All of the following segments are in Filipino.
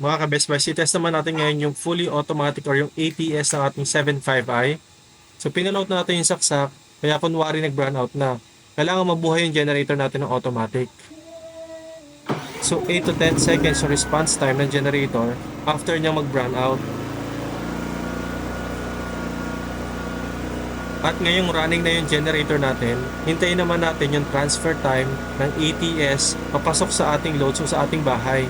Mga ka-best buys, i-test naman natin ngayon yung fully automatic or yung ATS ng ating 75i. So, pinanout na natin yung saksak, kaya kunwari nag-brown out na. Kailangan mabuhay yung generator natin ng automatic. So, 8 to 10 seconds yung response time ng generator after niya mag-brown out. At ngayong running na yung generator natin, hintayin naman natin yung transfer time ng ATS papasok sa ating load, so sa ating bahay.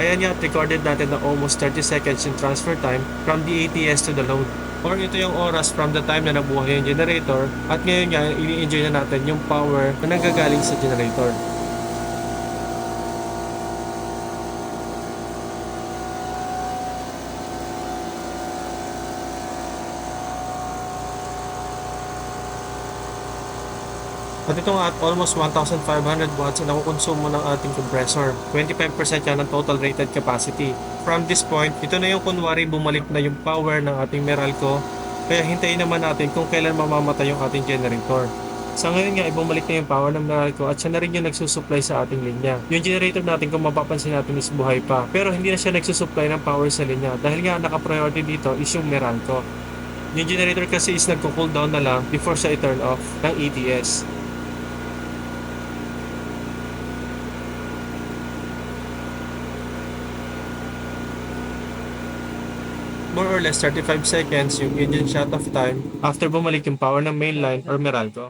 Ayan nga, recorded natin na almost 30 seconds yung transfer time from the ATS to the load. Or ito yung oras from the time na nabuhay yung generator at ngayon nga, ini-enjoy na natin yung power na nanggagaling sa generator. At ito nga at almost 1,500 watts ang nakukonsumo ng ating compressor. 25% yan ng total rated capacity. From this point, ito na yung kunwari bumalik na yung power ng ating Meralco. Kaya hintayin naman natin kung kailan mamamatay yung ating generator. Sa ngayon nga, ibumalik na yung power ng Meralco at siya na rin yung nagsusupply sa ating linya. Yung generator natin kung mapapansin natin is buhay pa. Pero hindi na siya nagsusupply ng power sa linya dahil nga naka-priority dito is yung Meralco. Yung generator kasi is nagko-cool down na lang before siya i-turn off ng ETS. More or less 35 seconds yung engine shut off time after bumalik yung power ng mainline or Meralco.